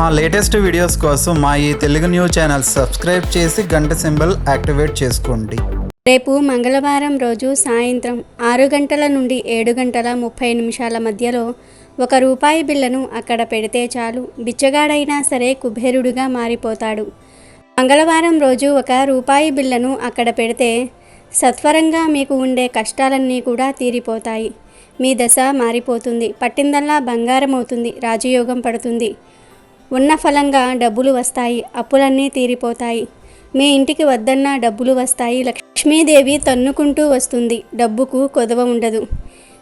మా latest videos కోసం మా ఈ తెలుగు న్యూస్ ఛానల్ సబ్స్క్రైబ్ చేసి గంట సింబల్ యాక్టివేట్ చేసుకోండి. రేపు మంగళవారం రోజు సాయంత్రం ఆరు గంటల నుండి ఏడు గంటల ముప్పై నిమిషాల మధ్యలో ఒక రూపాయి బిళ్ళను అక్కడ పెడితే చాలు. బిచ్చగాడైనా సరే కుబేరుడుగా మారిపోతాడు. మంగళవారం రోజు ఒక రూపాయి బిళ్ళను అక్కడ పెడితే సత్వరంగా మీకు ఉండే కష్టాలన్నీ కూడా తీరిపోతాయి. మీ దశ మారిపోతుంది. పట్టిందల్లా బంగారం అవుతుంది రాజయోగం పడుతుంది. ఉన్న ఫలంగా డబ్బులు వస్తాయి అప్పులన్నీ తీరిపోతాయి. మీ ఇంటికి వద్దన్న డబ్బులు వస్తాయి. లక్ష్మీదేవి తన్నుకుంటూ వస్తుంది. డబ్బుకు కొదవ ఉండదు.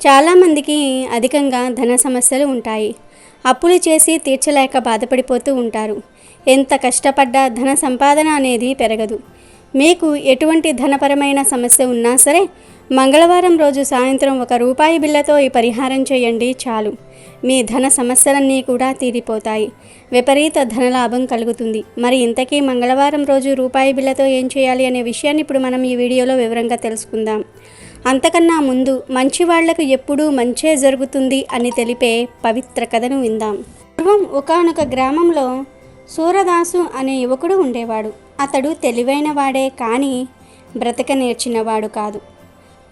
చాలామందికి అధికంగా ధన సమస్యలు ఉంటాయి. అప్పులు చేసి తీర్చలేక బాధపడిపోతూ ఉంటారు. ఎంత కష్టపడ్డా ధన సంపాదన అనేది పెరగదు. మీకు ఎటువంటి ధనపరమైన సమస్య ఉన్నా సరే మంగళవారం రోజు సాయంత్రం ఒక రూపాయి బిల్లతో ఈ పరిహారం చేయండి చాలు. మీ ధన సమస్యలన్నీ కూడా తీరిపోతాయి. విపరీత ధనలాభం కలుగుతుంది. మరి ఇంతకీ మంగళవారం రోజు రూపాయి బిళ్ళతో ఏం చేయాలి అనే విషయాన్ని ఇప్పుడు మనం ఈ వీడియోలో వివరంగా తెలుసుకుందాం. అంతకన్నా ముందు మంచి వాళ్ళకు ఎప్పుడూ మంచే జరుగుతుంది అని తెలిపే పవిత్ర కథను విందాం. పూర్వం ఒకానొక గ్రామంలో సూరదాసు అనే యువకుడు ఉండేవాడు. అతడు తెలివైన వాడే కానీ బ్రతక నేర్చినవాడు కాదు.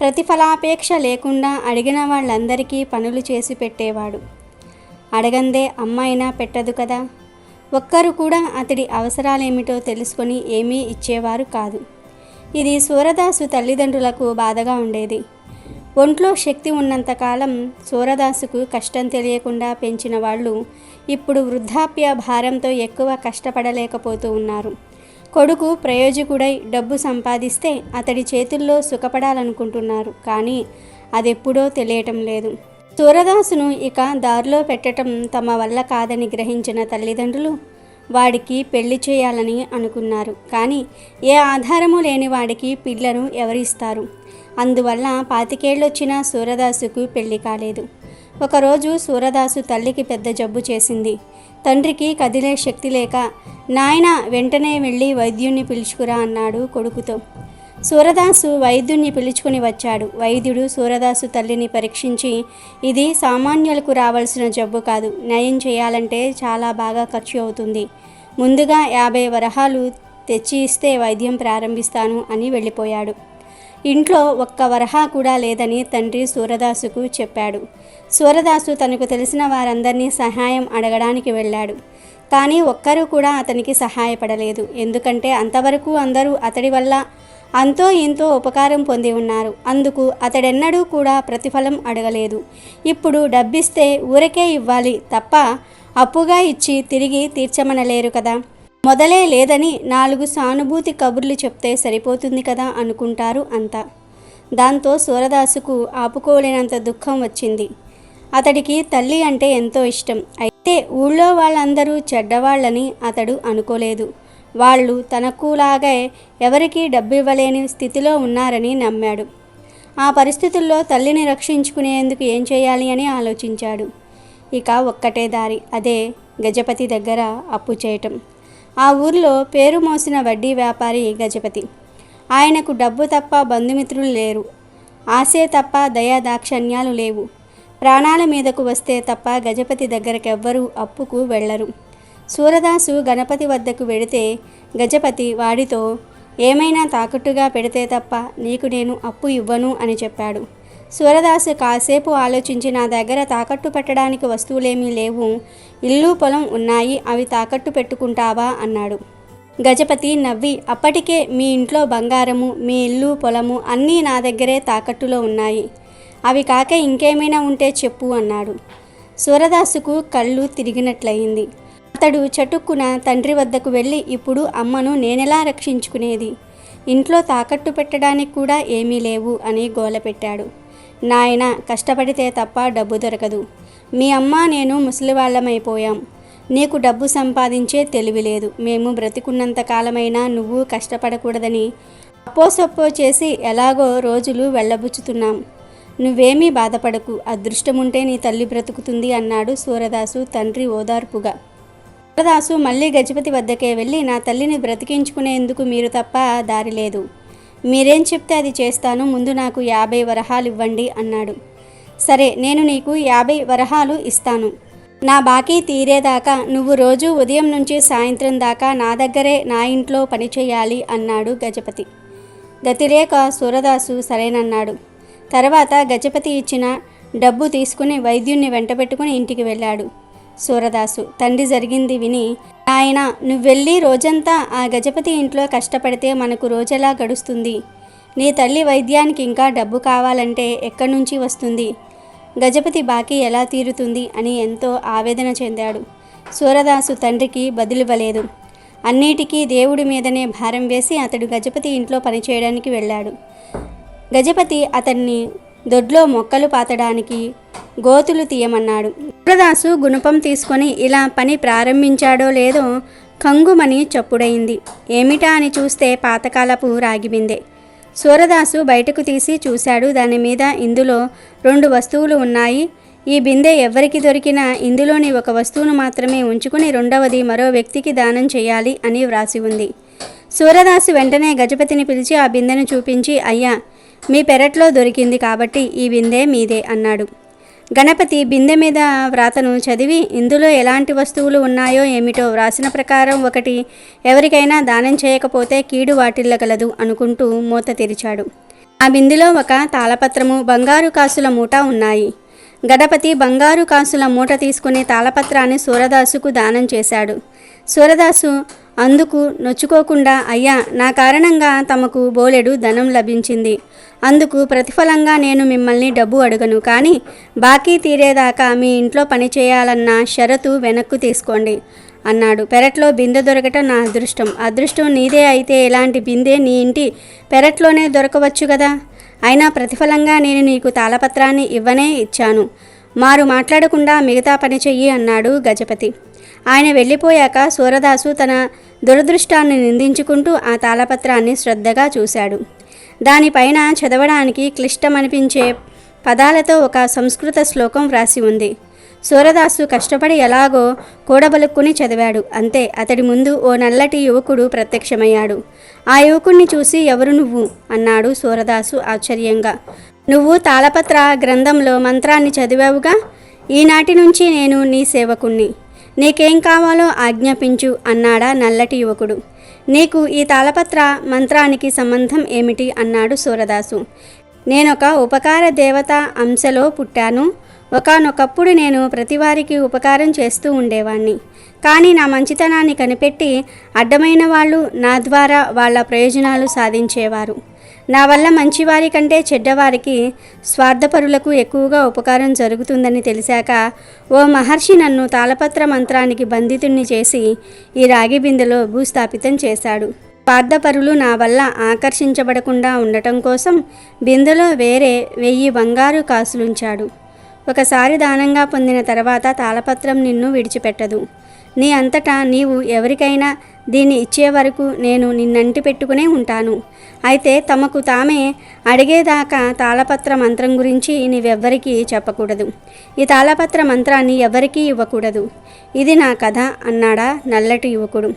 ప్రతిఫలాపేక్ష లేకుండా అడిగిన వాళ్ళందరికీ పనులు చేసి పెట్టేవాడు. అడగందే అమ్మాయినా పెట్టదు కదా. ఒక్కరు కూడా అతడి అవసరాలేమిటో తెలుసుకొని ఏమీ ఇచ్చేవారు కాదు. ఇది సూరదాసు తల్లిదండ్రులకు బాధగా ఉండేది. ఒంట్లో శక్తి ఉన్నంతకాలం సూరదాసుకు కష్టం తెలియకుండా పెంచిన వాళ్ళు ఇప్పుడు వృద్ధాప్య భారంతో ఎక్కువ కష్టపడలేకపోతూ ఉన్నారు. కొడుకు ప్రయోజకుడై డబ్బు సంపాదిస్తే అతడి చేతుల్లో సుఖపడాలనుకుంటున్నారు కానీ అదెప్పుడో తెలియటం లేదు. సూరదాసును ఇక దారిలో పెట్టడం తమ వల్ల కాదని గ్రహించిన తల్లిదండ్రులు వాడికి పెళ్ళి చేయాలని అనుకున్నారు. కానీ ఏ ఆధారము లేని వాడికి పిల్లను ఎవరిస్తారు? అందువల్ల పాతికేళ్ళొచ్చిన సూరదాసుకు పెళ్ళి కాలేదు. ఒకరోజు సూరదాసు తల్లికి పెద్ద జబ్బు చేసింది. తండ్రికి కదిలే శక్తి లేక నాయన వెంటనే వెళ్ళి వైద్యుణ్ణి పిలుచుకురా అన్నాడు కొడుకుతో. సూరదాసు వైద్యుణ్ణి పిలుచుకుని వచ్చాడు. వైద్యుడు సూరదాసు తల్లిని పరీక్షించి ఇది సామాన్యులకు రావాల్సిన జబ్బు కాదు నయం చేయాలంటే చాలా బాగా ఖర్చు అవుతుంది. ముందుగా యాభై వరహాలు తెచ్చి ఇస్తే వైద్యం ప్రారంభిస్తాను అని వెళ్ళిపోయాడు. ఇంట్లో ఒక్క వరహా కూడా లేదని తండ్రి సూరదాసుకు చెప్పాడు. సూరదాసు తనకు తెలిసిన వారందరినీ సహాయం అడగడానికి వెళ్ళాడు. కానీ ఒక్కరూ కూడా అతనికి సహాయపడలేదు. ఎందుకంటే అంతవరకు అందరూ అతడి వల్ల అంతో ఇంతో ఉపకారం పొంది ఉన్నారు. అందుకు అతడెన్నడూ కూడా ప్రతిఫలం అడగలేదు. ఇప్పుడు డబ్బిస్తే ఊరకే ఇవ్వాలి తప్ప అప్పుగా ఇచ్చి తిరిగి తీర్చమనలేరు కదా. మొదలే లేదని నాలుగు సానుభూతి కబుర్లు చెప్తే సరిపోతుంది కదా అనుకుంటారు అంతా. దాంతో సూరదాసుకు ఆపుకోలేనంత దుఃఖం వచ్చింది. అతడికి తల్లి అంటే ఎంతో ఇష్టం. అయితే ఊళ్ళో వాళ్ళందరూ చెడ్డవాళ్ళని అతడు అనుకోలేదు. వాళ్ళు తనకులాగే ఎవరికీ డబ్బు ఇవ్వలేని స్థితిలో ఉన్నారని నమ్మాడు. ఆ పరిస్థితుల్లో తల్లిని రక్షించుకునేందుకు ఏం చేయాలి అని ఆలోచించాడు. ఇక ఒక్కటే దారి అదే గజపతి దగ్గర అప్పు చేయటం. ఆ ఊర్లో పేరు మోసిన వడ్డీ వ్యాపారి గజపతి. ఆయనకు డబ్బు తప్ప బంధుమిత్రులు లేరు. ఆశే తప్ప దయా దాక్షణ్యాలు లేవు. ప్రాణాల మీదకు వస్తే తప్ప గజపతి దగ్గరకెవ్వరూ అప్పుకు వెళ్ళరు. సూరదాసు గణపతి వద్దకు వెడితే గజపతి వాడితో ఏమైనా తాకట్టుగా పెడితే తప్ప నీకు నేను అప్పు ఇవ్వను అని చెప్పాడు. సూరదాసు కాసేపు ఆలోచించి నా దగ్గర తాకట్టు పెట్టడానికి వస్తువులేమీ లేవు. ఇల్లు పొలం ఉన్నాయి. అవి తాకట్టు పెట్టుకుంటావా అన్నాడు. గజపతి నవ్వి అప్పటికే మీ ఇంట్లో బంగారము మీ ఇల్లు పొలము అన్నీ నా దగ్గరే తాకట్టులో ఉన్నాయి. అవి కాక ఇంకేమైనా ఉంటే చెప్పు అన్నాడు. సూరదాసుకు కళ్ళు తిరిగినట్లయింది. అతడు చటుక్కున తండ్రి వద్దకు వెళ్ళి ఇప్పుడు అమ్మను నేనెలా రక్షించుకునేది? ఇంట్లో తాకట్టు పెట్టడానికి కూడా ఏమీ లేవు అని గోలపెట్టాడు నాయన కష్టపడితే తప్ప డబ్బు దొరకదు. మీ అమ్మ నేను ముసలివాళ్ళమైపోయాం. నీకు డబ్బు సంపాదించే తెలివి లేదు. మేము బ్రతికున్నంత కాలమైనా నువ్వు కష్టపడకూడదని అప్పోసప్పో చేసి ఎలాగో రోజులు వెళ్ళబుచ్చుతున్నాం. నువ్వేమీ బాధపడకు. అదృష్టముంటే నీ తల్లి బ్రతుకుతుంది అన్నాడు సూరదాసు తండ్రి ఓదార్పుగా. సూరదాసు మళ్ళీ గజపతి వద్దకే వెళ్ళి నా తల్లిని బ్రతికించుకునేందుకు మీరు తప్ప దారి లేదు. మీరేం చెప్తే అది చేస్తాను ముందు నాకు యాభై వరహాలు ఇవ్వండి అన్నాడు. సరే నేను నీకు యాభై వరహాలు ఇస్తాను. నా బాకీ తీరేదాకా నువ్వు రోజు ఉదయం నుంచి సాయంత్రం దాకా నా దగ్గరే నా ఇంట్లో పని చేయాలి అన్నాడు గజపతి. గతిరేక సూరదాసు సరేనన్నాడు. తర్వాత గజపతి ఇచ్చిన డబ్బు తీసుకుని వైద్యుణ్ణి వెంటబెట్టుకుని ఇంటికి వెళ్ళాడు. సూరదాసు. తండ్రి జరిగింది విని ఆయన నువ్వెళ్ళి రోజంతా ఆ గజపతి ఇంట్లో కష్టపడితే మనకు రోజెలా గడుస్తుంది. నీ తల్లి వైద్యానికి ఇంకా డబ్బు కావాలంటే ఎక్కడి నుంచి వస్తుంది? గజపతి బాకీ ఎలా తీరుతుంది? అని ఎంతో ఆవేదన చెందాడు. సూరదాసు తండ్రికి బదులివ్వలేదు. అన్నిటికీ దేవుడి మీదనే భారం వేసి అతడు గజపతి ఇంట్లో పనిచేయడానికి వెళ్ళాడు. గజపతి అతన్ని దొడ్లో మొక్కలు పాతడానికి గోతులు తీయమన్నాడు. సూరదాసు గుణపం తీసుకొని ఇలా పని ప్రారంభించాడో లేదో కంగుమని చప్పుడైంది ఏమిటా అని చూస్తే పాతకాలపు రాగిబిందే సూరదాసు బయటకు తీసి చూశాడు. దాని మీద ఇందులో రెండు వస్తువులు ఉన్నాయి. ఈ బిందె ఎవరికి దొరికినా ఇందులోని ఒక వస్తువును మాత్రమే ఉంచుకుని రెండవది మరో వ్యక్తికి దానం చేయాలి అని వ్రాసి ఉంది. సూరదాసు వెంటనే గజపతిని పిలిచి ఆ బిందెను చూపించి అయ్యా మీ పెరట్లో దొరికింది కాబట్టి ఈ బిందె మీదే అన్నాడు. గణపతి బిందె మీద వ్రాతను చదివి ఇందులో ఎలాంటి వస్తువులు ఉన్నాయో ఏమిటో వ్రాసిన ప్రకారం ఒకటి ఎవరికైనా దానం చేయకపోతే కీడు వాటిల్లగలదు అనుకుంటూ మూత తెరిచాడు. ఆ బిందెలో ఒక తాళపత్రము బంగారు కాసుల మూట ఉన్నాయి. గణపతి బంగారు కాసుల మూట తీసుకుని తాళపత్రాన్ని సూరదాసుకు దానం చేశాడు. సూరదాసు అందుకు నొచ్చుకోకుండా అయ్యా నా కారణంగా తమకు బోలెడు ధనం లభించింది. అందుకు ప్రతిఫలంగా నేను మిమ్మల్ని డబ్బు అడగను కానీ బాకీ తీరేదాకా మీ ఇంట్లో పని చేయాలన్న షరతు వెనక్కు తీసుకోండి అన్నాడు. పెరట్లో బిందె దొరకటం నా అదృష్టం. అదృష్టం నీదే అయితే ఇలాంటి బిందె నీ ఇంటి పెరట్లోనే దొరకవచ్చు కదా అయినా ప్రతిఫలంగా నేను నీకు తాళపత్రాన్ని ఇవ్వనే ఇచ్చాను. మారు మాట్లాడకుండా మిగతా పని చెయ్యి అన్నాడు గజపతి. ఆయన వెళ్ళిపోయాక సూరదాసు తన దురదృష్టాన్ని నిందించుకుంటూ ఆ తాళపత్రాన్ని శ్రద్ధగా చూశాడు. దానిపైన చదవడానికి క్లిష్టమనిపించే పదాలతో ఒక సంస్కృత శ్లోకం వ్రాసి ఉంది. సూరదాసు కష్టపడి ఎలాగో కూడబలుక్కుని చదివాడు. అంతే అతడి ముందు ఓ నల్లటి యువకుడు ప్రత్యక్షమయ్యాడు. ఆ యువకుణ్ణి చూసి ఎవరు నువ్వు? అన్నాడు సూరదాసు ఆశ్చర్యంగా. నువ్వు తాళపత్ర గ్రంథంలో మంత్రాన్ని చదివావుగా? ఈనాటి నుంచి నేను నీ సేవకుణ్ణి. నీకేం కావాలో ఆజ్ఞాపించు అన్నాడా నల్లటి యువకుడు. నీకు ఈ తాళపత్ర మంత్రానికి సంబంధం ఏమిటి అన్నాడు సూరదాసు. నేనొక ఉపకార దేవత అంశలో పుట్టాను. ఒకానొకప్పుడు నేను ప్రతివారికి ఉపకారం చేస్తూ ఉండేవాణ్ణి. కానీ నా మంచితనాన్ని కనిపెట్టి అడ్డమైన వాళ్ళు నా ద్వారా వాళ్ళ ప్రయోజనాలు సాధించేవారు. నా వల్ల మంచివారి కంటే చెడ్డవారికి స్వార్థపరులకు ఎక్కువగా ఉపకారం జరుగుతుందని తెలిసాక ఓ మహర్షి నన్ను తాళపత్ర మంత్రానికి బంధితుణ్ణి చేసి ఈ రాగి బిందెలో భూస్థాపితం చేశాడు. స్వార్థపరులు నా వల్ల ఆకర్షించబడకుండా ఉండటం కోసం బిందెలో వేరే వెయ్యి బంగారు కాసులుంచాడు. ఒకసారి దానంగా పొందిన తర్వాత తాళపత్రం నిన్ను విడిచిపెట్టదు. నీ అంతటా నీవు ఎవరికైనా దీన్ని ఇచ్చే వరకు నేను నిన్నంటి పెట్టుకునే ఉంటాను. అయితే తమకు తామే అడిగేదాకా తాళపత్ర మంత్రం గురించి నీవెవ్వరికీ చెప్పకూడదు. ఈ తాళపత్ర మంత్రాన్ని ఎవరికీ ఇవ్వకూడదు. ఇది నా కథ అన్నాడా నల్లటి యువకుడు.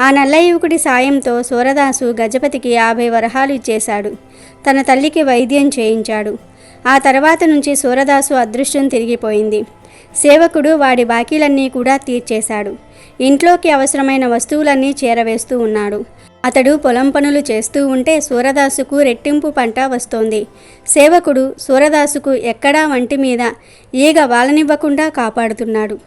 ఆ నల్ల యువకుడి సాయంతో సూరదాసు గజపతికి యాభై వరహాలు ఇచ్చేశాడు. తన తల్లికి వైద్యం చేయించాడు. ఆ తర్వాత నుంచి సూరదాసు అదృష్టం తిరిగిపోయింది. సేవకుడు వాడి బాకీలన్నీ కూడా తీర్చేశాడు. ఇంట్లోకి అవసరమైన వస్తువులన్నీ చేరవేస్తూ ఉన్నాడు. అతడు పొలం పనులు చేస్తూ ఉంటే సూరదాసుకు రెట్టింపు పంట వస్తోంది. సేవకుడు సూరదాసుకు ఎక్కడా వంటి మీద ఈగ వాలనివ్వకుండా కాపాడుతున్నాడు.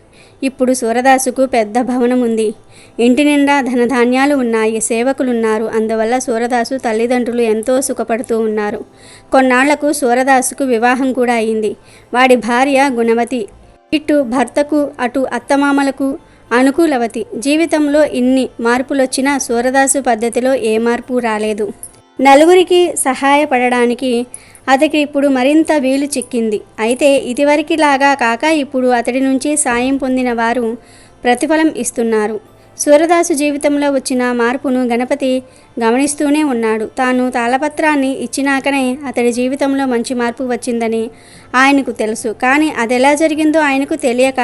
ఇప్పుడు సూరదాసుకు పెద్ద భవనం ఉంది ఇంటి నిండా ధనధాన్యాలు ఉన్నాయి సేవకులున్నారు. అందువల్ల సూరదాసు తల్లిదండ్రులు ఎంతో సుఖపడుతూ ఉన్నారు. కొన్నాళ్ళకు సూరదాసుకు వివాహం కూడా అయింది. వాడి భార్య గుణవతి ఇటు భర్తకు అటు అత్తమామలకు అనుకూలవతి. జీవితంలో ఇన్ని మార్పులొచ్చినా సూరదాసు పద్ధతిలో ఏ మార్పు రాలేదు. నలుగురికి సహాయపడడానికి అతడికి ఇప్పుడు మరింత వీలు చిక్కింది. అయితే ఇదివరకిలాగా కాక ఇప్పుడు అతడి నుంచి సాయం పొందిన వారు ప్రతిఫలం ఇస్తున్నారు. సూరదాసు జీవితంలో వచ్చిన మార్పును గణపతి గమనిస్తూనే ఉన్నాడు. తాను తాళపత్రాన్ని ఇచ్చినాకనే అతడి జీవితంలో మంచి మార్పు వచ్చిందని ఆయనకు తెలుసు. కానీ అదెలా జరిగిందో ఆయనకు తెలియక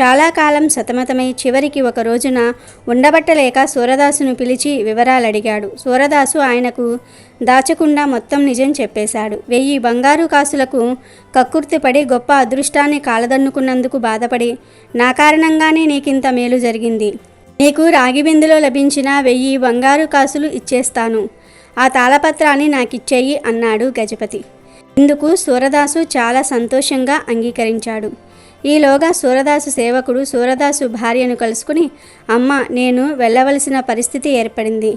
చాలా కాలం సతమతమై చివరికి ఒక రోజున ఉండబట్టలేక సూరదాసును పిలిచి వివరాలు అడిగాడు సూరదాసు ఆయనకు దాచకుండా మొత్తం నిజం చెప్పేశాడు. వెయ్యి బంగారు కాసులకు కక్కుర్తిపడి గొప్ప అదృష్టాన్ని కాలదన్నుకున్నందుకు బాధపడి నా కారణంగానే నీకింత మేలు జరిగింది. నీకు రాగి బిందులో లభించిన వెయ్యి బంగారు కాసులు ఇచ్చేస్తాను. ఆ తాళపత్రాన్ని నాకిచ్చేయి అన్నాడు గజపతి. ఇందుకు సూరదాసు చాలా సంతోషంగా అంగీకరించాడు. ఈలోగా సూరదాసు సేవకుడు సూరదాసు భార్యను కలుసుకుని అమ్మ నేను వెళ్ళవలసిన పరిస్థితి ఏర్పడింది.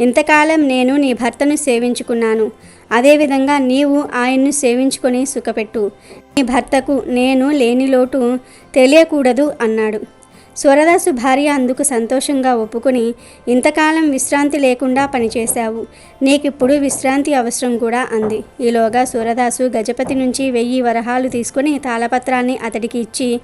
ఇంతకాలం నేను నీ భర్తను సేవించుకున్నాను. అదేవిధంగా నీవు ఆయన్ను సేవించుకొని సుఖపెట్టు. నీ భర్తకు నేను లేని లోటు తెలియకూడదు అన్నాడు. సూరదాసు భార్య అందుకు సంతోషంగా ఒప్పుకొని ఇంతకాలం విశ్రాంతి లేకుండా పనిచేశావు. నీకిప్పుడు విశ్రాంతి అవసరం కూడా అంది. ఈలోగా సూరదాసు గజపతి నుంచి వెయ్యి వరహాలు తీసుకుని తాళపత్రాన్ని అతడికి ఇచ్చి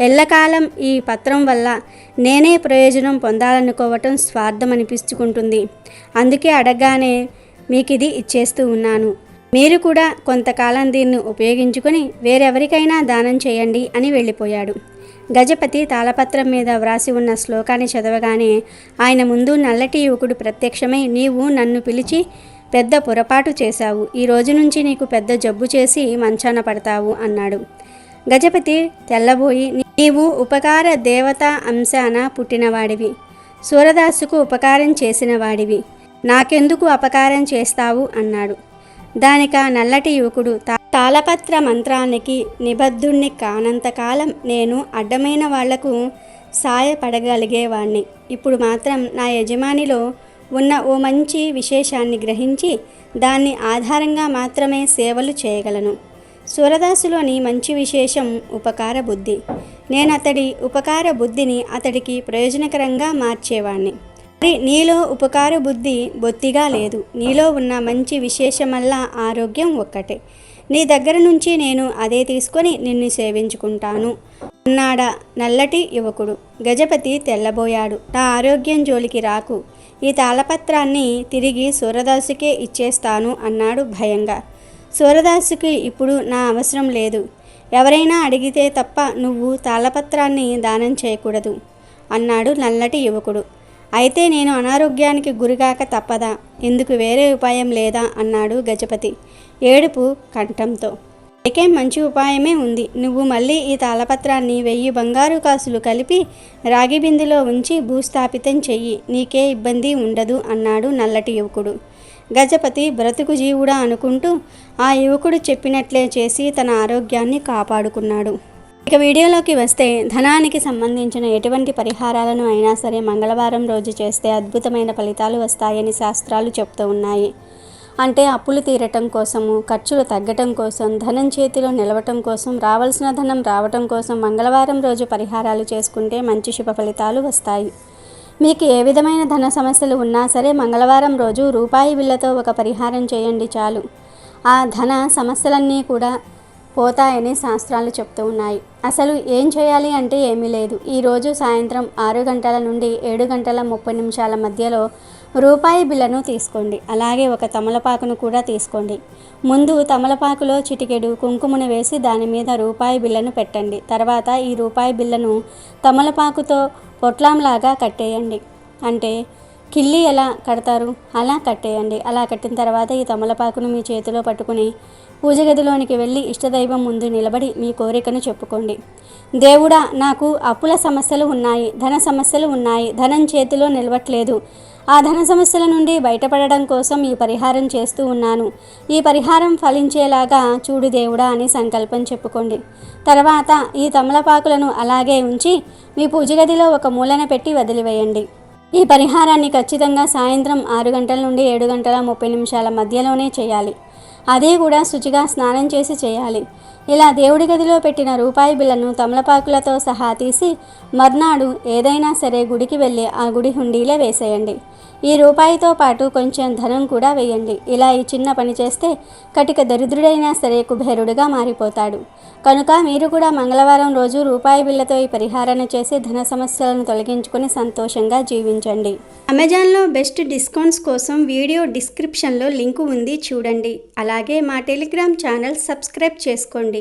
ఎల్లకాలం ఈ పత్రం వల్ల నేనే ప్రయోజనం పొందాలనుకోవటం స్వార్థం అనిపించుకుంటుంది అందుకే అడగగానే మీకిది ఇచ్చేస్తూ ఉన్నాను. మీరు కూడా కొంతకాలం దీన్ని ఉపయోగించుకొని వేరెవరికైనా దానం చేయండి అని వెళ్ళిపోయాడు. గజపతి తాళపత్రం మీద వ్రాసి ఉన్న శ్లోకాన్ని చదవగానే ఆయన ముందు నల్లటి యువకుడు ప్రత్యక్షమై నీవు నన్ను పిలిచి పెద్ద పొరపాటు చేశావు. ఈ రోజు నుంచి నీకు పెద్ద జబ్బు చేసి మంచాన పడతావు అన్నాడు. గజపతి తెల్లబోయి నీవు ఉపకార దేవత అంశాన పుట్టినవాడివి. సూరదాసుకు ఉపకారం చేసినవాడివి నాకెందుకు అపకారం చేస్తావు? అన్నాడు. దానిక నల్లటి యువకుడు "తా- తాళపత్ర మంత్రానికి నిబద్ధుణ్ణి కానంతకాలం నేను అడ్డమైన వాళ్ళకు సాయపడగలిగేవాణ్ణి. ఇప్పుడు మాత్రం నా యజమానిలో ఉన్న ఓ మంచి విశేషాన్ని గ్రహించి దాన్ని ఆధారంగా మాత్రమే సేవలు చేయగలను. సూరదాసులోని మంచి విశేషం ఉపకార బుద్ధి. నేను అతడి ఉపకార బుద్ధిని అతడికి ప్రయోజనకరంగా మార్చేవాణ్ణి. మరి నీలో ఉపకార బుద్ధి బొత్తిగా లేదు. నీలో ఉన్న మంచి విశేషమల్లా ఆరోగ్యం ఒక్కటే. నీ దగ్గర నుంచి నేను అదే తీసుకొని నిన్ను సేవించుకుంటాను. అన్నాడా నల్లటి యువకుడు. గజపతి తెల్లబోయాడు. నా ఆరోగ్యం జోలికి రాకు. ఈ తాళపత్రాన్ని తిరిగి సూరదాసుకే ఇచ్చేస్తాను అన్నాడు భయంగా. సూరదాసుకి ఇప్పుడు నా అవసరం లేదు. ఎవరైనా అడిగితే తప్ప నువ్వు తాళపత్రాన్ని దానం చేయకూడదు అన్నాడు నల్లటి యువకుడు. అయితే నేను అనారోగ్యానికి గురికాక తప్పదా? ఇందుకు వేరే ఉపాయం లేదా? అన్నాడు గజపతి. ఏడుపు కంఠంతో. ఏకేం మంచి ఉపాయమే ఉంది. నువ్వు మళ్ళీ ఈ తాళపత్రాన్ని వెయ్యి బంగారు కాసులు కలిపి రాగి బిందులో ఉంచి భూస్థాపితం చెయ్యి. నీకే ఇబ్బంది ఉండదు అన్నాడు నల్లటి యువకుడు. గజపతి బ్రతుకు జీవుడా అనుకుంటూ ఆ యువకుడు చెప్పినట్లే చేసి తన ఆరోగ్యాన్ని కాపాడుకున్నాడు. ఇక వీడియోలోకి వస్తే ధనానికి సంబంధించిన ఎటువంటి పరిహారాలను అయినా సరే మంగళవారం రోజు చేస్తే అద్భుతమైన ఫలితాలు వస్తాయని శాస్త్రాలు చెప్తూ ఉన్నాయి. అంటే అప్పులు తీరటం కోసము ఖర్చులు తగ్గటం కోసం ధనం చేతిలో నిలవటం కోసం రావాల్సిన ధనం రావటం కోసం మంగళవారం రోజు పరిహారాలు చేసుకుంటే మంచి శుభ ఫలితాలు వస్తాయి. మీకు ఏ విధమైన ధన సమస్యలు ఉన్నా సరే మంగళవారం రోజు రూపాయి బిళ్ళతో ఒక పరిహారం చేయండి చాలు. ఆ ధన సమస్యలన్నీ కూడా పోతాయని శాస్త్రాలు చెప్తూ ఉన్నాయి. అసలు ఏం చేయాలి అంటే ఏమీ లేదు. ఈరోజు సాయంత్రం ఆరు గంటల నుండి ఏడు గంటల ముప్పై నిమిషాల మధ్యలో రూపాయి బిళ్ళను తీసుకోండి. అలాగే ఒక తమలపాకును కూడా తీసుకోండి. ముందు తమలపాకులో చిటికెడు కుంకుమను వేసి దాని మీద రూపాయి బిళ్ళను పెట్టండి. తర్వాత ఈ రూపాయి బిళ్ళను తమలపాకుతో పొట్లాంలాగా కట్టేయండి. అంటే కిల్లి ఎలా కడతారు? అలా కట్టేయండి. అలా కట్టిన తర్వాత ఈ తమలపాకును మీ చేతిలో పట్టుకుని పూజ గదిలోనికి వెళ్ళి ఇష్టదైవం ముందు నిలబడి మీ కోరికను చెప్పుకోండి. దేవుడా నాకు అప్పుల సమస్యలు ఉన్నాయి ధన సమస్యలు ఉన్నాయి ధనం చేతిలో నిలవట్లేదు. ఆ ధన సమస్యల నుండి బయటపడడం కోసం ఈ పరిహారం చేస్తూ ఉన్నాను. ఈ పరిహారం ఫలించేలాగా చూడు దేవుడా అని సంకల్పం చెప్పుకోండి. తర్వాత ఈ తమలపాకులను అలాగే ఉంచి మీ పూజ గదిలో ఒక మూలన పెట్టి వదిలివేయండి. ఈ పరిహారాన్ని ఖచ్చితంగా సాయంత్రం ఆరు గంటల నుండి ఏడు గంటల ముప్పై నిమిషాల మధ్యలోనే చేయాలి. అదే కూడా శుచిగా స్నానం చేసి చేయాలి. ఇలా దేవుడి గదిలో పెట్టిన రూపాయి బిళ్ళను తమలపాకులతో సహా తీసి మర్నాడు ఏదైనా సరే గుడికి వెళ్ళి ఆ గుడి హుండీలే వేసేయండి. ఈ రూపాయితో పాటు కొంచెం ధనం కూడా వేయండి. ఇలా ఈ చిన్న పని చేస్తే కటిక దరిద్రుడైనా సరే కుబేరుడుగా మారిపోతాడు. కనుక మీరు కూడా మంగళవారం రోజు రూపాయి బిళ్ళతో ఈ పరిహారాన్ని చేసి ధన సమస్యలను తొలగించుకొని సంతోషంగా జీవించండి. అమెజాన్లో బెస్ట్ డిస్కౌంట్స్ కోసం వీడియో డిస్క్రిప్షన్లో లింకు ఉంది చూడండి. అలాగే మా టెలిగ్రామ్ ఛానల్ సబ్స్క్రైబ్ చేసుకోండి.